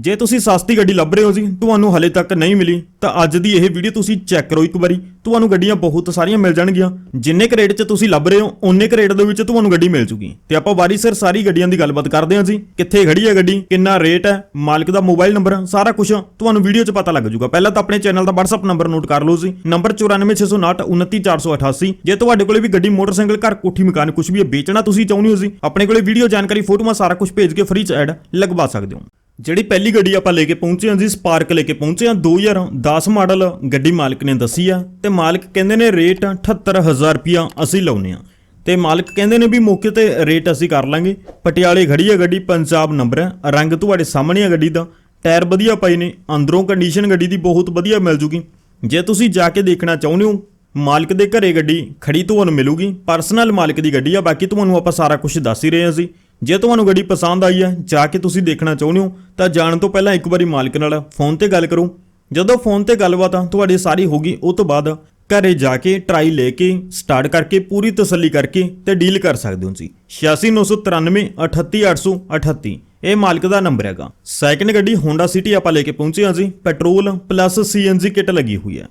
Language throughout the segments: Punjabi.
ਜੇ ਤੁਸੀਂ ਸਸਤੀ ਗੱਡੀ ਲੱਭ ਰਹੇ ਹੋ ਜੀ, ਤੁਹਾਨੂੰ ਹਲੇ ਤੱਕ ਨਹੀਂ ਮਿਲੀ, ਤਾਂ ਅੱਜ ਦੀ ਇਹ ਵੀਡੀਓ ਤੁਸੀਂ ਚੈੱਕ ਕਰੋ ਇੱਕ ਵਾਰੀ। ਤੁਹਾਨੂੰ ਗੱਡੀਆਂ ਬਹੁਤ ਸਾਰੀਆਂ ਮਿਲ ਜਾਣਗੀਆਂ। ਜਿੰਨੇ ਕੁ ਰੇਟ 'ਚ ਤੁਸੀਂ ਲੱਭ ਰਹੇ ਹੋ, ਓਨੇ ਕੁ ਰੇਟ ਦੇ ਵਿੱਚ ਤੁਹਾਨੂੰ ਗੱਡੀ ਮਿਲ ਜੂਗੀ। ਤੇ ਆਪਾਂ ਵਾਰੀ ਸਿਰ ਸਾਰੀ ਗੱਡੀਆਂ ਦੀ ਗੱਲਬਾਤ ਕਰਦੇ ਹਾਂ ਜੀ। ਕਿੱਥੇ ਖੜੀ ਹੈ ਗੱਡੀ, ਕਿੰਨਾ ਰੇਟ ਹੈ, ਮਾਲਕ ਦਾ ਮੋਬਾਈਲ ਨੰਬਰ ਸਾਰਾ ਕੁਝ ਤੁਹਾਨੂੰ ਵੀਡੀਓ 'ਚ ਪਤਾ ਲੱਗ ਜੂਗਾ। ਪਹਿਲਾਂ ਤਾਂ ਆਪਣੇ ਚੈਨਲ ਦਾ WhatsApp ਨੰਬਰ ਨੋਟ ਕਰ ਲਓ ਜੀ। ਨੰਬਰ 9469299488 ਜੇ ਤੁਹਾਡੇ ਕੋਲੇ ਵੀ ਗੱਡੀ, ਮੋਟਰਸਾਈਕਲ, ਘਰ, ਕੋਠੀ, ਮਕਾਨ ਕੁਝ ਵੀ ਹੈ, ਵੇਚਣਾ ਤੁਸੀਂ ਚਾਹੁੰਦੇ ਹੋ ਜੀ, ਆਪਣੇ ਕੋਲੇ ਵੀਡੀਓ ਜਾਣਕਾਰੀ, ਫੋਟੋਆਂ, ਸਾਰਾ ਕੁਝ ਭੇਜ ਕੇ ਫ੍ਰੀ 'ਚ ਐਡ ਲਗਵਾ ਸਕਦੇ ਹੋ। ਜਿਹੜੀ ਪਹਿਲੀ ਗੱਡੀ ਆਪਾਂ ਲੈ ਕੇ ਪਹੁੰਚੇ ਹਾਂ ਜੀ ਸਪਾਰਕ ਲੈ ਕੇ ਪਹੁੰਚੇ ਹਾਂ 2010 ਮਾਡਲ ਗੱਡੀ ਮਾਲਕ ਨੇ ਦੱਸੀ ਆ ਤੇ ਮਾਲਕ ਕਹਿੰਦੇ ਨੇ ਰੇਟ 78000 ਰੁਪਿਆ ਅਸੀਂ ਲਾਉਨੇ ਆ ਤੇ ਮਾਲਕ ਕਹਿੰਦੇ ਨੇ ਵੀ ਮੌਕੇ ਤੇ ਰੇਟ ਅਸੀਂ ਕਰ ਲਾਂਗੇ। ਪਟਿਆਲੇ ਖੜੀ ਆ ਗੱਡੀ, ਪੰਜਾਬ ਨੰਬਰ ਹੈ। ਰੰਗ ਤੁਹਾਡੇ ਸਾਹਮਣੇ ਆ ਗੱਡੀ ਦਾ। ਟਾਇਰ ਵਧੀਆ ਪਏ ਨੇ, ਅੰਦਰੋਂ ਕੰਡੀਸ਼ਨ ਗੱਡੀ ਦੀ ਬਹੁਤ ਵਧੀਆ ਮਿਲ ਜੂਗੀ। ਜੇ ਤੁਸੀਂ ਜਾ ਕੇ ਦੇਖਣਾ ਚਾਹੁੰਦੇ ਹੋ, ਮਾਲਕ ਦੇ ਘਰੇ ਗੱਡੀ ਖੜੀ ਤੁਹਾਨੂੰ ਮਿਲੂਗੀ। ਪਰਸਨਲ ਮਾਲਕ ਦੀ ਗੱਡੀ ਆ, ਬਾਕੀ ਤੁਹਾਨੂੰ ਆਪਾਂ ਸਾਰਾ ਕੁਝ ਦੱਸ ਹੀ ਰਹੇ ਹਾਂ ਸੀ ਜੇ ਤੁਹਾਨੂੰ ਗੱਡੀ ਪਸੰਦ ਆਈ ਹੈ, ਜਾ ਕੇ ਤੁਸੀਂ ਦੇਖਣਾ ਚਾਹੁੰਦੇ ਹੋ, ਤਾਂ ਜਾਣ ਤੋਂ ਪਹਿਲਾਂ ਇੱਕ ਵਾਰੀ ਮਾਲਕ ਨਾਲ ਫੋਨ ਤੇ ਗੱਲ ਕਰੋ। ਜਦੋਂ ਫੋਨ ਤੇ ਗੱਲਬਾਤ ਤੁਹਾਡੀ ਸਾਰੀ ਹੋਗੀ ਉਹ ਤੋਂ ਬਾਅਦ ਘਰੇ ਜਾ ਕੇ ਟਰਾਈ ਲੈ ਕੇ ਸਟਾਰਟ ਕਰਕੇ, ਪੂਰੀ ਤਸੱਲੀ ਕਰਕੇ ਤੇ ਡੀਲ ਕਰ ਸਕਦੇ ਹੋ ਜੀ 8699 38838 ਇਹ ਮਾਲਕ ਦਾ ਨੰਬਰ ਹੈਗਾ। ਸੈਕਿੰਡ ਗੱਡੀ ਹੋਂਡਾ ਸਿਟੀ ਆਪਾਂ ਲੈ ਕੇ ਪਹੁੰਚੇ ਹਾਂ ਜੀ। ਪੈਟਰੋਲ ਪਲੱਸ ਸੀਐਨਜੀ ਕਿਟ ਲੱਗੀ ਹੋਈ ਹੈ।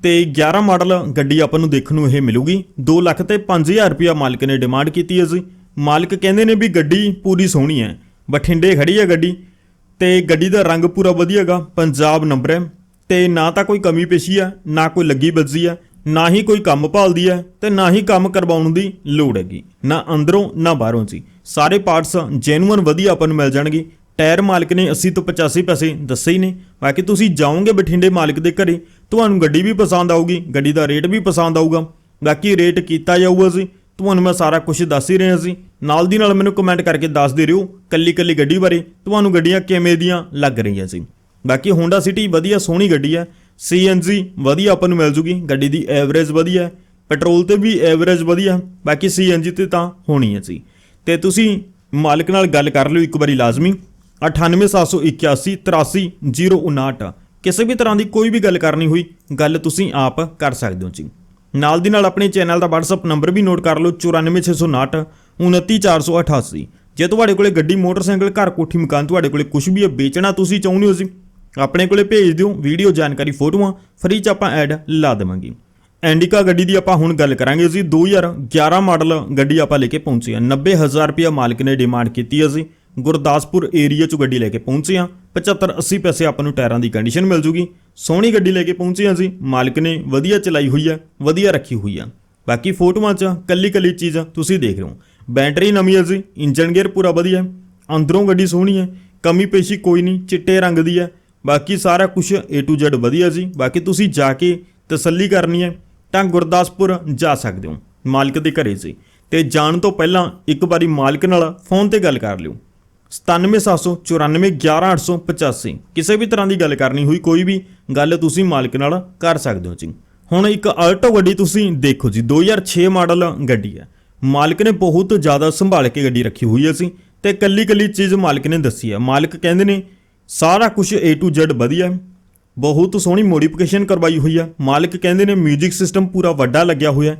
ਤੇ 11 ਮਾਡਲ ਗੱਡੀ ਆਪਾਂ ਨੂੰ ਦੇਖਣ ਨੂੰ ਇਹ ਮਿਲੂਗੀ। 2 ਲੱਖ ਤੇ 5000 ਰੁਪਿਆ ਮਾਲਕ ਨੇ ਡਿਮਾਂਡ ਕੀਤੀ ਹੈ ਜੀ। ਮਾਲਕ ਕਹਿੰਦੇ ਨੇ ਵੀ ਗੱਡੀ ਪੂਰੀ ਸੋਹਣੀ ਹੈ, ਬਠਿੰਡੇ ਖੜੀ ਹੈ ਗੱਡੀ, ਤੇ ਗੱਡੀ ਦਾ ਰੰਗ ਪੂਰਾ ਵਧੀਆ ਹੈਗਾ ਪੰਜਾਬ ਨੰਬਰ ਹੈ, ਤੇ ਨਾ ਤਾਂ ਕੋਈ ਕਮੀ ਪੇਸ਼ੀ ਹੈ ਨਾ ਕੋਈ ਲੱਗੀ ਬੱਜੀ ਹੈ ਨਾ ਹੀ ਕੋਈ ਕੰਮ ਭਾਲਦੀ ਹੈ ਤੇ ਨਾ ਹੀ ਕੰਮ ਕਰਵਾਉਣ ਦੀ ਲੋੜ ਹੈਗੀ। ਨਾ ਅੰਦਰੋਂ, ਨਾ ਬਾਹਰੋਂ ਜੀ। ਸਾਰੇ ਪਾਰਟਸ ਜੈਨੂਅਨ ਵਧੀਆ ਆਪਾਂ ਨੂੰ ਮਿਲ ਜਾਣਗੇ। ਟਾਇਰ ਮਾਲਕ ਨੇ 80 ਤੋਂ 85 ਪੈਸੇ ਦੱਸੇ ਹੀ ਨੇ। ਬਾਕੀ ਤੁਸੀਂ ਜਾਓਗੇ ਬਠਿੰਡੇ ਮਾਲਕ ਦੇ ਘਰੇ, ਤੁਹਾਨੂੰ ਗੱਡੀ ਵੀ ਪਸੰਦ ਆਊਗੀ, ਗੱਡੀ ਦਾ ਰੇਟ ਵੀ ਪਸੰਦ ਆਊਗਾ। ਬਾਕੀ ਰੇਟ ਕੀਤਾ ਜਾਊਗਾ ਜੀ। ਤੁਹਾਨੂੰ ਮੈਂ ਸਾਰਾ ਕੁਝ ਦੱਸ ਹੀ ਰਿਹਾ ਸੀ। ਨਾਲ ਦੀ ਨਾਲ ਮੈਨੂੰ ਕਮੈਂਟ ਕਰਕੇ ਦੱਸਦੇ ਦੇ ਰਿਓ ਕੱਲੀ ਕੱਲੀ ਗੱਡੀ ਬਾਰੇ, ਤੁਹਾਨੂੰ ਗੱਡੀਆਂ ਕਿਵੇਂ ਦੀਆਂ ਲੱਗ ਰਹੀਆਂ ਸੀ। ਬਾਕੀ ਹੋਂਡਾ ਸਿਟੀ ਵਧੀਆ ਸੋਹਣੀ ਗੱਡੀ ਹੈ। ਸੀਐਨਜੀ ਵਧੀਆ ਆਪਾਂ ਨੂੰ ਮਿਲ ਜੂਗੀ। ਗੱਡੀ ਦੀ ਐਵਰੇਜ ਵਧੀਆ ਹੈ। ਪੈਟਰੋਲ ਤੇ ਵੀ ਐਵਰੇਜ ਵਧੀਆ ਬਾਕੀ ਸੀਐਨਜੀ ਤੇ ਤਾਂ ਹੋਣੀ ਹੈ ਜੀ ਤੇ ਤੁਸੀਂ ਮਾਲਕ ਨਾਲ ਗੱਲ ਕਰ ਲਿਓ ਇੱਕ ਵਾਰੀ ਲਾਜ਼ਮੀ। 9871 83059 ਕਿਸੇ ਵੀ ਤਰ੍ਹਾਂ ਦੀ ਕੋਈ ਵੀ ਗੱਲ ਕਰਨੀ ਹੋਈ, ਗੱਲ ਤੁਸੀਂ ਆਪ ਕਰ ਸਕਦੇ ਹੋ ਜੀ। ਨਾਲ ਦੀ ਨਾਲ ਆਪਣੇ ਚੈਨਲ ਦਾ WhatsApp ਨੰਬਰ ਵੀ ਨੋਟ ਕਰ ਲਓ 9469 29488 ਜੇ ਤੁਹਾਡੇ ਕੋਲੇ ਗੱਡੀ, ਮੋਟਰਸਾਈਕਲ, ਘਰ, ਕੋਠੀ, ਮਕਾਨ, ਤੁਹਾਡੇ ਕੋਲੇ ਕੁਝ ਵੀ ਹੈ ਵੇਚਣਾ ਤੁਸੀਂ ਚਾਹੁੰਦੇ ਹੋ ਜੀ, ਆਪਣੇ ਕੋਲੇ ਭੇਜ ਦਿਓ, ਵੀਡੀਓ ਜਾਣਕਾਰੀ, ਫੋਟੋਆਂ, ਫ੍ਰੀ ਚ ਆਪਾਂ ਐਡ ਲਾ ਦੇਵਾਂਗੇ। ਐਂਡਿਕਾ ਗੱਡੀ ਦੀ ਆਪਾਂ ਹੁਣ ਗੱਲ ਕਰਾਂਗੇ ਜੀ 2011 ਮਾਡਲ ਗੱਡੀ ਆਪਾਂ ਲੈ ਕੇ ਪਹੁੰਚੇ ਹਾਂ। 90000 ਰੁਪਇਆ ਮਾਲਕ ਨੇ ਡਿਮਾਂਡ ਕੀਤੀ ਹੈ ਜੀ। ਗੁਰਦਾਸਪੁਰ ਏਰੀਆ ਚ ਗੱਡੀ ਲੈ ਕੇ ਪਹੁੰਚੇ ਹਾਂ। 75 80 ਪੈਸੇ ਆਪਾਂ ਨੂੰ ਟਾਇਰਾਂ ਦੀ ਕੰਡੀਸ਼ਨ ਮਿਲ ਜੂਗੀ। ਸੋਹਣੀ ਗੱਡੀ ਲੈ ਕੇ ਪਹੁੰਚੇ ਹਾਂ ਜੀ ਮਾਲਕ ਨੇ ਵਧੀਆ ਚਲਾਈ ਹੋਈ ਹੈ, ਵਧੀਆ ਰੱਖੀ ਹੋਈ ਆ ਬਾਕੀ ਫੋਟੋਆਂ 'ਚ ਕੱਲੀ ਕੱਲੀ ਚੀਜ਼ ਤੁਸੀਂ ਦੇਖ ਰਹੇ ਹੋ। ਬੈਟਰੀ ਨਵੀਂ ਹੈ ਜੀ, ਇੰਜਨ ਗੇਅਰ ਪੂਰਾ ਵਧੀਆ ਅੰਦਰੋਂ ਗੱਡੀ ਸੋਹਣੀ ਹੈ, ਕਮੀ ਪੇਸ਼ੀ ਕੋਈ ਨਹੀਂ, ਚਿੱਟੇ ਰੰਗ ਦੀ ਹੈ। ਬਾਕੀ ਸਾਰਾ ਕੁਝ A to Z ਵਧੀਆ ਜੀ। ਬਾਕੀ ਤੁਸੀਂ ਜਾ ਕੇ ਤਸੱਲੀ ਕਰਨੀ ਹੈ, ਤਾਂ ਗੁਰਦਾਸਪੁਰ ਜਾ ਸਕਦੇ ਹੋ, ਮਾਲਕ ਦੇ ਘਰੇ ਜੀ। ਤੇ ਜਾਣ ਤੋਂ ਪਹਿਲਾਂ ਇੱਕ ਵਾਰੀ ਮਾਲਕ ਨਾਲ ਫੋਨ ਤੇ ਗੱਲ ਕਰ ਲਿਓ। 9774911885 ਕਿਸੇ ਵੀ ਤਰ੍ਹਾਂ ਦੀ ਗੱਲ ਕਰਨੀ ਹੋਈ, ਕੋਈ ਵੀ ਗੱਲ ਤੁਸੀਂ ਮਾਲਕ ਨਾਲ ਕਰ ਸਕਦੇ ਹੋ ਜੀ। ਹੁਣ ਇੱਕ ਆਲਟੋ ਗੱਡੀ ਤੁਸੀਂ ਦੇਖੋ ਜੀ 2006 ਮਾਡਲ ਗੱਡੀ ਹੈ। ਮਾਲਕ ਨੇ ਬਹੁਤ ਜ਼ਿਆਦਾ ਸੰਭਾਲ ਕੇ ਗੱਡੀ ਰੱਖੀ ਹੋਈ ਹੈ ਸੀ ਤੇ ਕੱਲੀ ਕੱਲੀ ਚੀਜ਼ ਮਾਲਕ ਨੇ ਦੱਸੀ ਹੈ। ਮਾਲਕ ਕਹਿੰਦੇ ਨੇ, ਸਾਰਾ ਕੁਝ A to Z ਵਧੀਆ ਬਹੁਤ ਸੋਹਣੀ ਮੋਡੀਫਿਕੇਸ਼ਨ ਕਰਵਾਈ ਹੋਈ ਹੈ। ਮਾਲਕ ਕਹਿੰਦੇ ਨੇ 뮤직 ਸਿਸਟਮ ਪੂਰਾ ਵੱਡਾ ਲੱਗਿਆ ਹੋਇਆ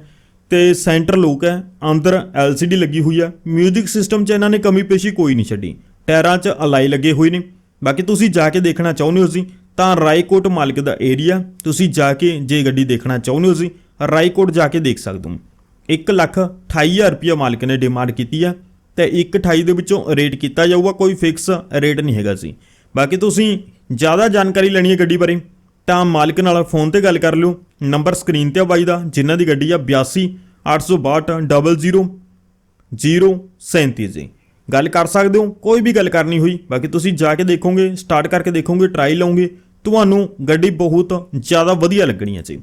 ਤੇ ਸੈਂਟਰ ਲੋਕ ਹੈ, ਅੰਦਰ LCD ਲੱਗੀ ਹੋਈ ਹੈ 뮤직 ਸਿਸਟਮ 'ਚ ਇਹਨਾਂ ਨੇ ਕਮੀ ਪੇਸ਼ੀ ਕੋਈ ਨਹੀਂ ਛੱਡੀ। ਟਾਇਰਾਂ 'ਚ ਅਲਾਈ ਲੱਗੇ ਹੋਏ ਨੇ। ਬਾਕੀ ਤੁਸੀਂ ਜਾ ਕੇ ਦੇਖਣਾ ਚਾਹੁੰਦੇ ਹੋ ਜੀ, ਤਾਂ ਰਾਏਕੋਟ ਮਾਲਕ ਦਾ ਏਰੀਆ, ਤੁਸੀਂ ਜਾ ਕੇ ਜੇ ਗੱਡੀ ਦੇਖਣਾ ਚਾਹੁੰਦੇ ਹੋ ਜੀ, ਰਾਏਕੋਟ ਜਾ ਕੇ ਦੇਖ ਸਕਦੇ ਹੋ। 1 ਲੱਖ 28000 ਰੁਪਇਆ ਮਾਲਕ ਨੇ ਡਿਮਾਂਡ ਕੀਤੀ ਹੈ ਤੇ 128 ਦੇ ਵਿੱਚੋਂ ਰੇਟ ਕੀਤਾ ਜਾਊਗਾ, ਕੋਈ ਫਿਕਸ ਰੇਟ ਨਹੀਂ ਹੈਗਾ ਜੀ। ਬਾਕੀ ਤੁਸੀਂ ਜ਼ਿਆਦਾ ਜਾਣਕਾਰੀ ਲੈਣੀ ਹੈ ਗੱਡੀ ਬਾਰੇ। ਤਾਂ ਮਾਲਕ ਨਾਲ ਫੋਨ ਤੇ ਗੱਲ ਕਰ ਲਿਓ। ਨੰਬਰ ਸਕਰੀਨ ਤੇ ਆ ਬਾਈ ਦਾ, ਜਿਨ੍ਹਾਂ ਦੀ ਗੱਡੀ ਆ 82 862 00 037 ਜੀ। ਗੱਲ ਕਰ ਸਕਦੇ ਹੋ, ਕੋਈ ਵੀ ਗੱਲ ਕਰਨੀ ਹੋਈ, ਬਾਕੀ ਤੁਸੀਂ ਜਾ ਕੇ ਦੇਖੋਗੇ, ਸਟਾਰਟ ਕਰਕੇ ਦੇਖੋਗੇ, ਟਰਾਈ ਲਓਗੇ, ਤੁਹਾਨੂੰ ਗੱਡੀ ਬਹੁਤ ਜ਼ਿਆਦਾ ਵਧੀਆ ਲੱਗਣੀ ਹੈ ਜੀ।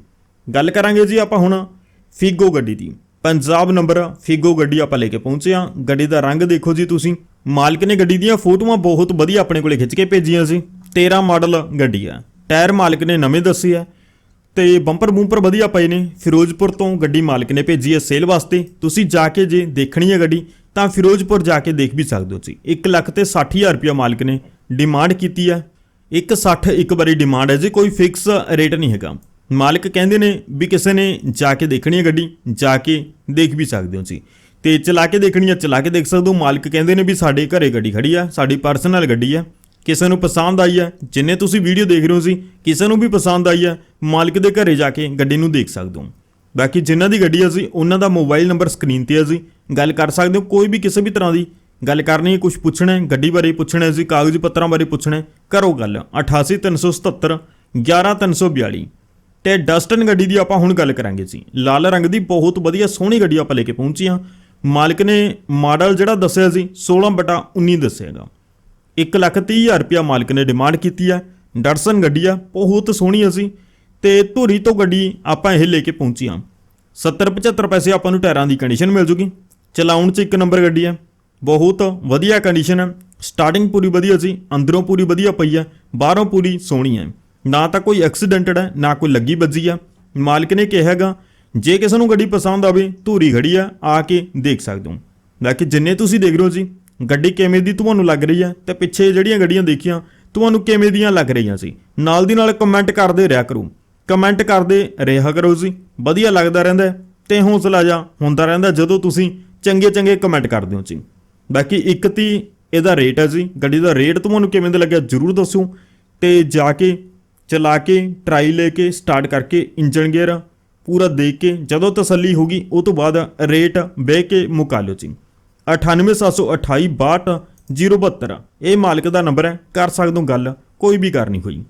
ਗੱਲ ਕਰਾਂਗੇ ਜੀ ਆਪਾਂ ਹੁਣ ਫੀਗੋ ਗੱਡੀ ਦੀ। ਪੰਜਾਬ ਨੰਬਰ ਫੀਗੋ ਗੱਡੀ ਆਪਾਂ ਲੈ ਕੇ ਪਹੁੰਚੇ ਹਾਂ। ਗੱਡੀ ਦਾ ਰੰਗ ਦੇਖੋ ਜੀ ਤੁਸੀਂ। ਮਾਲਕ ਨੇ ਗੱਡੀ ਦੀਆਂ ਫੋਟੋਆਂ ਬਹੁਤ ਵਧੀਆ ਆਪਣੇ ਕੋਲੇ ਖਿੱਚ ਕੇ ਭੇਜੀਆਂ ਸੀ 13 ਮਾਡਲ ਗੱਡੀ ਆ। ਟਾਇਰ ਮਾਲਕ ਨੇ ਨਵੇਂ ਦੱਸੇ ਆ ਤੇ ਬੰਪਰ ਬੂੰਪਰ ਵਧੀਆ ਪਏ ਨੇ। ਫਿਰੋਜ਼ਪੁਰ ਤੋਂ ਗੱਡੀ ਮਾਲਕ ਨੇ ਭੇਜੀ ਹੈ ਸੇਲ ਵਾਸਤੇ। ਤੁਸੀਂ ਜਾ ਕੇ ਜੇ ਦੇਖਣੀ ਹੈ ਗੱਡੀ, ਤਾਂ ਫਿਰੋਜ਼ਪੁਰ ਜਾ ਕੇ ਦੇਖ ਵੀ ਸਕਦੇ ਹੋ ਜੀ 1 ਲੱਖ ਤੇ 60000 ਰੁਪਇਆ ਮਾਲਕ ਨੇ ਡਿਮਾਂਡ ਕੀਤੀ ਹੈ। 160 ਇੱਕ ਵਾਰੀ ਡਿਮਾਂਡ ਹੈ ਜੀ, ਕੋਈ ਫਿਕਸ ਰੇਟ ਨਹੀਂ ਹੈਗਾ। ਮਾਲਕ ਕਹਿੰਦੇ ਨੇ ਵੀ ਕਿਸੇ ਨੇ ਜਾ ਕੇ ਦੇਖਣੀ ਹੈ ਗੱਡੀ, ਜਾ ਕੇ ਦੇਖ ਵੀ ਸਕਦੇ ਹੋ ਜੀ ਤੇ ਚਲਾ ਕੇ ਦੇਖਣੀ ਹੈ, ਚਲਾ ਕੇ ਦੇਖ ਸਕਦੇ ਹੋ। ਮਾਲਕ ਕਹਿੰਦੇ ਨੇ ਵੀ ਸਾਡੇ ਘਰੇ ਗੱਡੀ ਖੜੀ ਆ ਸਾਡੀ ਪਰਸਨਲ ਗੱਡੀ ਆ ਕਿਸੇ ਨੂੰ ਪਸੰਦ ਆਈ ਹੈ, ਜਿੰਨੇ ਤੁਸੀਂ ਵੀਡੀਓ ਦੇਖ ਰਹੇ ਹੋ ਸੀ, ਕਿਸੇ ਨੂੰ ਵੀ ਪਸੰਦ ਆਈ ਹੈ, ਮਾਲਕ ਦੇ ਘਰੇ ਜਾ ਕੇ ਗੱਡੀ ਨੂੰ ਦੇਖ ਸਕਦੇ ਹੋ। ਬਾਕੀ ਜਿਨ੍ਹਾਂ ਦੀ ਗੱਡੀ ਹੈ ਸੀ ਉਹਨਾਂ ਦਾ ਮੋਬਾਈਲ ਨੰਬਰ ਸਕਰੀਨ ਤੇ ਹੈ ਜੀ। ਗੱਲ ਕਰ ਸਕਦੇ ਹੋ, ਕੋਈ ਵੀ ਕਿਸੇ ਵੀ ਤਰ੍ਹਾਂ ਦੀ ਗੱਲ ਕਰਨੀ ਹੈ ਕੁਝ ਪੁੱਛਣਾ ਹੈ, ਗੱਡੀ ਬਾਰੇ ਪੁੱਛਣਾ ਹੈ ਜੀ, ਕਾਗਜ਼ ਪੱਤਰਾਂ ਬਾਰੇ ਪੁੱਛਣਾ ਹੈ, ਕਰੋ ਗੱਲ। 88377 11342 ਤੇ ਡਸਟਨ ਗੱਡੀ ਦੀ ਆਪਾਂ ਹੁਣ ਗੱਲ ਕਰਾਂਗੇ ਜੀ। ਲਾਲ ਰੰਗ ਦੀ ਬਹੁਤ ਵਧੀਆ ਸੋਹਣੀ ਗੱਡੀ ਆਪਾਂ ਲੈ ਕੇ ਪਹੁੰਚੀ ਹਾਂ। ਮਾਲਕ ਨੇ ਮਾਡਲ ਜਿਹੜਾ ਦੱਸਿਆ ਸੀ 16 ਬਟਾ 19 ਦੱਸਿਆਗਾ। 1 ਲੱਖ ਤੀਹ ਹਜ਼ਾਰ ਰੁਪਇਆ ਮਾਲਕ ਨੇ ਡਿਮਾਂਡ ਕੀਤੀ ਹੈ। ਡਟਸਨ ਗੱਡੀ ਆ, ਬਹੁਤ ਸੋਹਣੀ ਅਸੀਂ ਤੇ ਧੂਰੀ ਤੋਂ ਗੱਡੀ ਆਪਾਂ ਇਹ ਲੈ ਕੇ ਪਹੁੰਚੀ ਹਾਂ। 70 75 ਪੈਸੇ ਆਪਾਂ ਨੂੰ ਟਾਇਰਾਂ ਦੀ ਕੰਡੀਸ਼ਨ ਮਿਲ ਜੂਗੀ। ਚਲਾਉਣ 'ਚ ਇੱਕ ਨੰਬਰ ਗੱਡੀ ਹੈ ਬਹੁਤ ਵਧੀਆ ਕੰਡੀਸ਼ਨ ਹੈ ਸਟਾਰਟਿੰਗ ਪੂਰੀ ਵਧੀਆ ਸੀ, ਅੰਦਰੋਂ ਪੂਰੀ ਵਧੀਆ ਪਈ ਹੈ ਬਾਹਰੋਂ ਪੂਰੀ ਸੋਹਣੀ ਹੈ ਨਾ ਤਾਂ ਕੋਈ ਐਕਸੀਡੈਂਟਡ ਹੈ ਨਾ ਕੋਈ ਲੱਗੀ ਵੱਜੀ ਆ। ਮਾਲਕ ਨੇ ਕਿਹਾ ਜੇ ਕਿਸੇ ਨੂੰ ਗੱਡੀ ਪਸੰਦ ਆਵੇ, ਧੂਰੀ ਖੜੀ ਆ ਆ ਕੇ ਦੇਖ ਸਕਦੇ ਹੋ। ਬਾਕੀ ਜਿੰਨੇ ਤੁਸੀਂ ਦੇਖ ਰਹੇ ਹੋ ਜੀ ਗੱਡੀ ਕਿਵੇਂ ਦੀ ਤੁਹਾਨੂੰ ਲੱਗ ਰਹੀ ਹੈ ਤੇ ਪਿੱਛੇ ਜਿਹੜੀਆਂ ਗੱਡੀਆਂ ਦੇਖੀਆਂ, ਤੁਹਾਨੂੰ ਕਿਵੇਂ ਦੀਆਂ ਲੱਗ ਰਹੀਆਂ ਸੀ? ਨਾਲ ਦੀ ਨਾਲ ਕਮੈਂਟ ਕਰਦੇ ਰਿਹਾ ਕਰੋ। ਕਮੈਂਟ ਕਰਦੇ ਰਿਹਾ ਕਰੋ ਜੀ। ਵਧੀਆ ਲੱਗਦਾ ਰਹਿੰਦਾ ਹੈ ਤੇ ਹੌਸਲਾ ਜਾ ਹੁੰਦਾ ਰਹਿੰਦਾ ਜਦੋਂ ਤੁਸੀਂ ਚੰਗੇ ਚੰਗੇ ਕਮੈਂਟ ਕਰਦੇ ਹੋ ਜੀ। ਬਾਕੀ ਇੱਕ ਤੀ ਇਹਦਾ ਰੇਟ ਹੈ ਜੀ। ਗੱਡੀ ਦਾ ਰੇਟ ਤੁਹਾਨੂੰ ਕਿਵੇਂ ਦਾ ਲੱਗਿਆ ਜਰੂਰ ਦੱਸੋ। ਤੇ ਜਾ ਕੇ, ਚਲਾ ਕੇ ਟਰਾਈ ਲੈ ਕੇ ਸਟਾਰਟ ਕਰਕੇ ਇੰਜਨ ਗੇਅਰ ਪੂਰਾ ਦੇਖ ਕੇ ਜਦੋਂ ਤਸੱਲੀ ਹੋਗੀ ਉਹ ਤੋਂ ਬਾਅਦ ਰੇਟ ਬਹਿ ਕੇ ਮੁਕਾ ਲਿਓ ਜੀ। 987828 072 ਇਹ ਮਾਲਕ ਦਾ ਨੰਬਰ ਹੈ, ਕਰ ਸਕਦੇ ਹੋ ਗੱਲ, ਕੋਈ ਵੀ ਕਰਨੀ ਹੋਈ।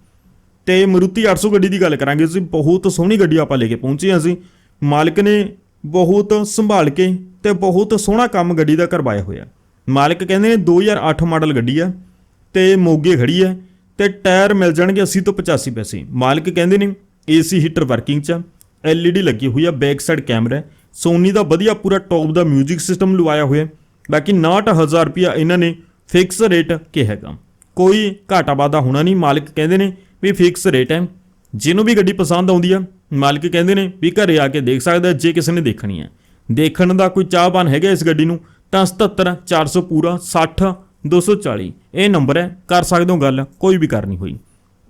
ਤੇ ਮਰੂਤੀ 800 ਗੱਡੀ ਦੀ ਗੱਲ ਕਰਾਂਗੇ, ਅਸੀਂ ਬਹੁਤ ਸੋਹਣੀ ਗੱਡੀ ਆਪਾਂ ਲੈ ਕੇ ਪਹੁੰਚੇ ਹਾਂ ਅਸੀਂ। ਮਾਲਕ ਨੇ ਬਹੁਤ ਸੰਭਾਲ ਕੇ ਤੇ ਬਹੁਤ ਸੋਹਣਾ ਕੰਮ ਗੱਡੀ ਦਾ ਕਰਵਾਇਆ ਹੋਇਆ। ਮਾਲਕ ਕਹਿੰਦੇ ਨੇ 2008 ਮਾਡਲ ਗੱਡੀ ਆ, ਤੇ ਮੋਗੇ ਖੜੀ ਹੈ ਤੇ ਟਾਇਰ ਮਿਲ ਜਾਣਗੇ 80 ਤੋਂ 85 ਪੈਸੇ। ਮਾਲਕ ਕਹਿੰਦੇ ਨੇ, ਏਸੀ ਹੀਟਰ ਵਰਕਿੰਗ ਚ ਐਲਈਡੀ ਲੱਗੀ ਹੋਈ ਆ, ਬੈਕ ਸਾਈਡ ਕੈਮਰਾ ਸੋਨੀ ਦਾ ਵਧੀਆ ਪੂਰਾ ਟੌਪ ਦਾ 뮤직 ਸਿਸਟਮ ਲਵਾਇਆ ਹੋਇਆ ਬਾਕੀ 69000 ਰੁਪਿਆ ਇਹਨਾਂ ਨੇ ਫਿਕਸ ਰੇਟ ਕਿਹਾਗਾ ਕੋਈ ਘਾਟਾ ਵਾਧਾ ਹੋਣਾ ਨਹੀਂ, ਮਾਲਕ ਕਹਿੰਦੇ ਨੇ ਵੀ ਫਿਕਸ ਰੇਟ ਹੈ। ਜਿਹਨੂੰ ਵੀ ਗੱਡੀ ਪਸੰਦ ਆਉਂਦੀ ਆ, ਮਾਲਕ ਕਹਿੰਦੇ ਨੇ ਵੀ ਘਰੇ ਆ ਕੇ ਦੇਖ ਸਕਦਾ ਜੇ ਕਿਸੇ ਨੇ ਦੇਖਣੀ ਹੈ। ਦੇਖਣ ਦਾ ਕੋਈ ਚਾਹਵਾਨ ਹੈਗਾ ਇਸ ਗੱਡੀ ਨੂੰ, ਤਾਂ 77 400 ਪੂਰਾ 60 240 ਇਹ ਨੰਬਰ ਹੈ, ਕਰ ਸਕਦੇ ਹੋ ਗੱਲ, ਕੋਈ ਵੀ ਕਰਨੀ ਹੋਈ।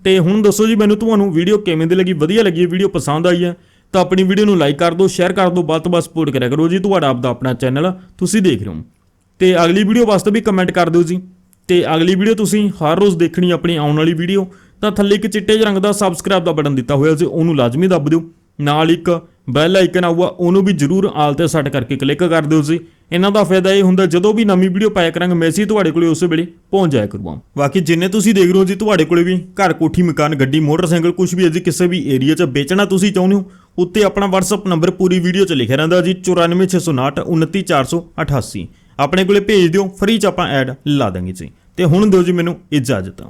ਤੇ ਹੁਣ ਦੱਸੋ ਜੀ ਮੈਨੂੰ ਤੁਹਾਨੂੰ ਵੀਡੀਓ ਕਿਵੇਂ ਦੀ ਲੱਗੀ? ਵਧੀਆ ਲੱਗੀ ਵੀਡੀਓ ਪਸੰਦ ਆਈ ਹੈ, ਤਾਂ ਆਪਣੀ ਵੀਡੀਓ ਨੂੰ ਲਾਈਕ ਕਰ ਦਿਓ ਸ਼ੇਅਰ ਕਰ ਦਿਓ, ਵੱਧ ਤੋਂ ਵੱਧ ਸਪੋਰਟ ਕਰਿਆ ਕਰੋ ਜੀ, ਤੁਹਾਡਾ ਆਪਦਾ ਆਪਣਾ ਚੈਨਲ ਤੁਸੀਂ ਦੇਖ ਰਹੇ ਹੋ। ਤੇ ਅਗਲੀ ਵੀਡੀਓ ਵਾਸਤੇ ਵੀ ਕਮੈਂਟ ਕਰ ਦਿਓ ਜੀ। ਤੇ ਅਗਲੀ ਵੀਡੀਓ ਤੁਸੀਂ ਹਰ ਰੋਜ਼ ਦੇਖਣੀ ਆਪਣੀ ਆਉਣ ਵਾਲੀ ਵੀਡੀਓ, ਤਾਂ ਥੱਲੇ ਇੱਕ ਚਿੱਟੇ ਜਿਹੇ ਰੰਗ ਦਾ ਸਬਸਕ੍ਰਾਈਬ ਦਾ ਬਟਨ ਦਿੱਤਾ ਹੋਇਆ ਸੀ ਉਹਨੂੰ ਲਾਜ਼ਮੀ ਦੱਬ ਦਿਓ। ਨਾਲ ਇੱਕ ਬੈਲ ਆਈਕਨ ਆਊਗਾ, ਉਹਨੂੰ ਵੀ ਜਰੂਰ ਆਲ ਤੇ ਸੈੱਟ ਕਰਕੇ ਕਲਿੱਕ ਕਰ ਦਿਓ ਜੀ। ਇਹਨਾਂ ਦਾ ਫਾਇਦਾ ਇਹ ਹੁੰਦਾ, ਜਦੋਂ ਵੀ ਨਵੀਂ ਵੀਡੀਓ ਪਾਇਆ ਕਰਾਂਗੇ ਮੈਸੇਜ ਤੁਹਾਡੇ ਕੋਲੇ ਉਸੇ ਵੇਲੇ ਪਹੁੰਚ ਜਾਇਆ ਕਰੂਗਾ। ਬਾਕੀ ਜਿੰਨੇ ਤੁਸੀਂ ਦੇਖ ਰਹੇ ਹੋ ਜੀ, ਤੁਹਾਡੇ ਕੋਲੇ ਵੀ ਘਰ, ਕੋਠੀ, ਮਕਾਨ, ਗੱਡੀ, ਮੋਟਰਸਾਈਕਲ ਕੁਝ ਵੀ ਹੈ ਜੀ, ਕਿਸੇ ਵੀ ਏਰੀਆ 'ਚ ਵੇਚਣਾ ਤੁਸੀਂ ਚਾਹੁੰਦੇ ਹੋ, ਉੱਤੇ ਆਪਣਾ WhatsApp ਨੰਬਰ ਪੂਰੀ ਵੀਡੀਓ 'ਚ ਲਿਖਿਆ ਰਹਿੰਦਾ ਜੀ 94659 29488 ਆਪਣੇ ਕੋਲੇ ਭੇਜ ਦਿਓ ਫ੍ਰੀ 'ਚ ਆਪਾਂ ਐਡ ਲਾ ਦਾਂਗੇ ਜੀ। ਤੇ ਹੁਣ ਦਿਓ ਜੀ ਮੈਨੂੰ ਇਜਾਜ਼ਤ।